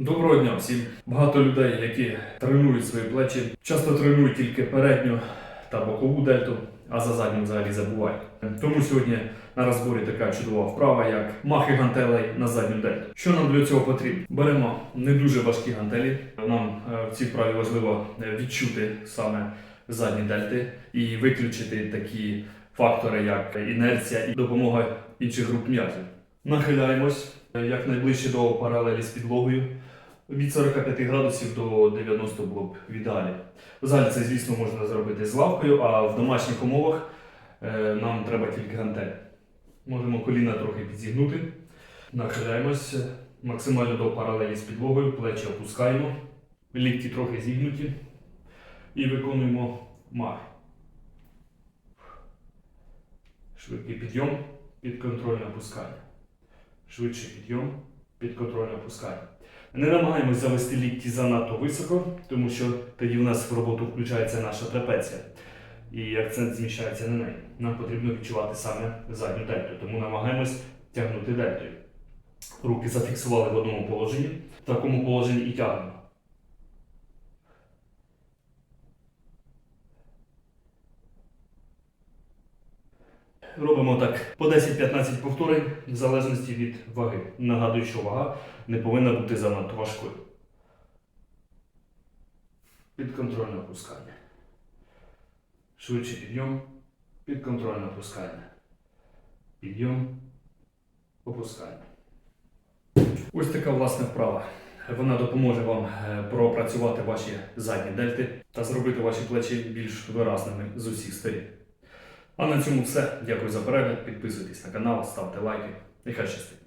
Доброго дня всім. Багато людей, які тренують свої плечі, часто тренують тільки передню та бокову дельту, а за задню взагалі забувають. Тому сьогодні на розборі така чудова вправа, як махи гантелей на задню дельту. Що нам для цього потрібно? Беремо не дуже важкі гантелі. Нам е, в цій вправі важливо е, відчути саме задні дельти і виключити такі фактори, як інерція і допомога інших груп м'язів. Нахиляємось е, якнайближче до паралелі з підлогою. Від 45 градусів до 90 було б в ідеалі. В залі це, звісно, можна зробити з лавкою, а в домашніх умовах е, нам треба тільки гантель. Можемо коліна трохи підзігнути. Нахиляємось е, максимально до паралелі з підлогою, плечі опускаємо, лікті трохи зігнуті і виконуємо махи. Швидкий підйом, підконтрольне опускання. Швидший підйом, під контроль опускання. Не намагаємось завести лікті занадто високо, тому що тоді в нас в роботу включається наша трапеція. І акцент зміщається на неї. Нам потрібно відчувати саме задню дельту, тому намагаємось тягнути дельтою. Руки зафіксували в одному положенні, в такому положенні і тягнемо. Робимо так по 10-15 повторень в залежності від ваги. Нагадую, що вага не повинна бути занадто важкою. Підконтрольне опускання. Швидше підйом. Підконтрольне опускання. Підйом. Опускання. Ось така власне вправа. Вона допоможе вам е, пропрацювати ваші задні дельти та зробити ваші плечі більш виразними з усіх сторін. А на цьому все. Дякую за перегляд. Підписуйтесь на канал, ставте лайки. Нехай щастить.